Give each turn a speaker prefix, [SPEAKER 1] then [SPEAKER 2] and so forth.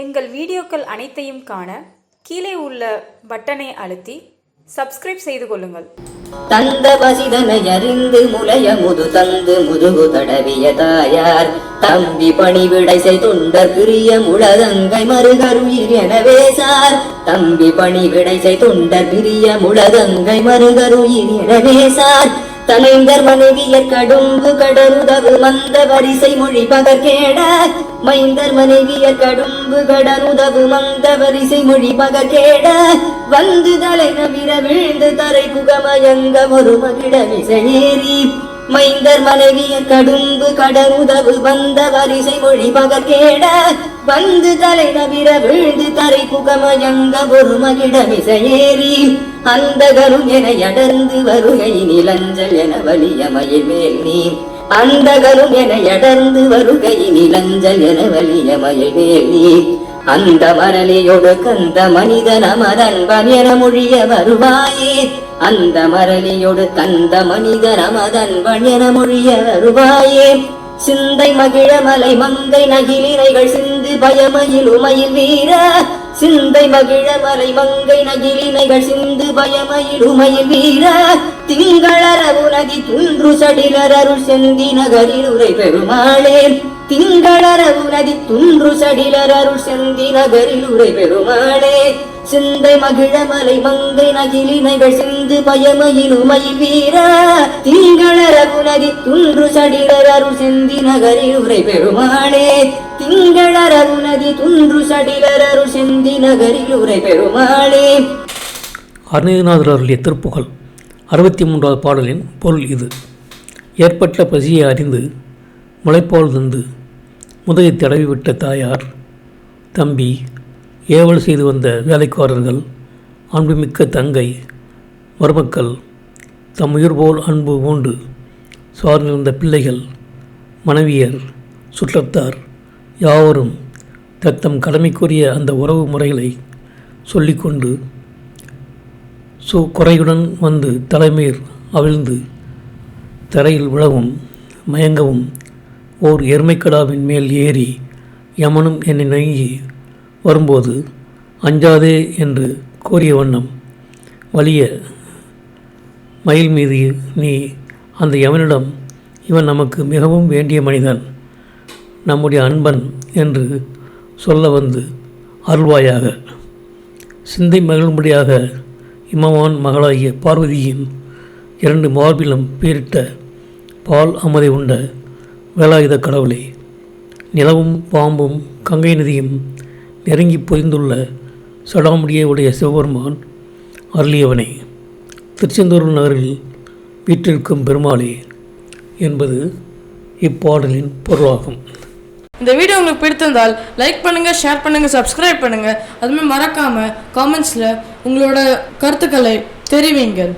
[SPEAKER 1] எங்கள் வீடியோக்கள் அனைத்தையும் காண கீழே உள்ள பட்டனை அழுத்தி சப்ஸ்கிரைப் செய்து கொள்ளுங்கள்.
[SPEAKER 2] தந்த பசிதனை அறிந்து முலைய முது தந்து முதுகு தடவிய தாயார். தம்பி பணிவிடை செய்துண்டர் பிரிய முழதங்கை மருகருயிர் எனவே சார். தம்பி பணிவிடை செய்துண்டர் பிரிய முழதங்கை மருகருயிர் எனவே சார். தலைந்தர் மனைவியர் கடும்பு கடருதவு மந்த வரிசை மொழி பகர்கேட மைந்தர் மனைவியர் கடும்பு கடருதவு மந்த வரிசை மொழி பகர்கேட வந்து தலை நவிர விழுந்து தரை புகமயங்க ஒரு மகிழ விசையேறி. மைந்தர் மனைவிய கடும்பு கடனுதவு வந்த வரிசை மொழி பகர்கேட வந்து தலை தவிர வீழ்ந்து தரை புகமயங்க ஒரு மகிடமிசையேறி அந்த கரும் என அடர்ந்து வருகை நிலஞ்சல் என வலிய மயில் மேல் நீ அந்த கரும் என அடர்ந்து வருகை நிலஞ்சல் என வலிய மயில் மேல் நீ அந்த மரலியொடு கந்த மனிதன் மதன்பன் என மொழிய வருவாயே. அந்த மரலியொடு கந்த மனிதன் மதன்பன் என மொழிய வருவாயே. சிந்தை மகிழமலை மங்கை நகிலிரைகள் சிந்து பயமயில் உமையில் வீர. சிந்தை மகிழ மலை மங்கை நகிலினைகள் சிந்து பயமயில் வீர திங்களரவு நதி துன்று சடிலர் அருள் செந்தி நகரில் உரை பெருமாளே திங்களரவு நதி துன்று சடிலர் அருள் செந்தி நகரில் உரை பெருமாளே. சிந்தை மகிழ மலை மங்கை நகிலினைகள் சிந்து பயமையினுமை வீர திங்கள ரகுநதி துன்று சடிலர் அருள் செந்தி நகரில் உரை பெருமாளே. திங்கள ரகுநதி துன்று சடிலர் அருள் செந்தி நகரில் உரை பெருமாளே.
[SPEAKER 3] அருணகிரிநாதர் அருளிய திருப்புகள் அறுபத்தி மூன்றாவது பாடலின் பொருள் இது. ஏற்பட்ட பசியை அறிந்து முளைப்பால் தந்து முதுகை தடவிவிட்ட தாயார் தம்பி ஏவல் செய்து வந்த வேலைக்காரர்கள் அன்புமிக்க தங்கை மருமக்கள் தம் உயிர் போல் அன்பு பூண்டு சார்ந்திருந்த பிள்ளைகள் மனைவியர் சுற்றத்தார் யாவரும் தத்தம் கடமைக்குரிய அந்த உறவு முறைகளை சொல்லிக்கொண்டு சு குறையுடன் வந்து தலைமையில் அவிழ்ந்து தரையில் விழவும் மயங்கவும் ஓர் எருமைக்கடாவின் மேல் ஏறி யமனும் என்னை நெருங்கி வரும்போது அஞ்சாதே என்று கூறிய வண்ணம் வலிய மயில் மீது நீ அந்த யவனிடம் இவன் நமக்கு மிகவும் வேண்டிய மனிதன் நம்முடைய அன்பன் என்று சொல்ல வந்து அருள்வாயாக. சிந்தை மகிழும்படியாக இமவான் மகளாகிய பார்வதியின் இரண்டு மார்பிலும் பேரிட்ட பால் அமதை உண்ட வேலாயுத கடவுளே நிலவும் பாம்பும் கங்கை நதியும் நெருங்கி பொதிந்துள்ள சடாமுடியை உடைய சிவபெருமான் அருளியவனே. திருச்செந்தூர் நகரில் வீற்றிருக்கும் பெருமாளே என்பது இப்பாடலின் பொருளாகும்.
[SPEAKER 4] இந்த வீடியோ உங்களுக்கு பிடித்திருந்தால் லைக் பண்ணுங்கள் ஷேர் பண்ணுங்கள் சப்ஸ்கிரைப் பண்ணுங்கள் அதுமாதிரி மறக்காமல் காமெண்ட்ஸில் உங்களோட கருத்துக்களை தெரிவிங்கள்.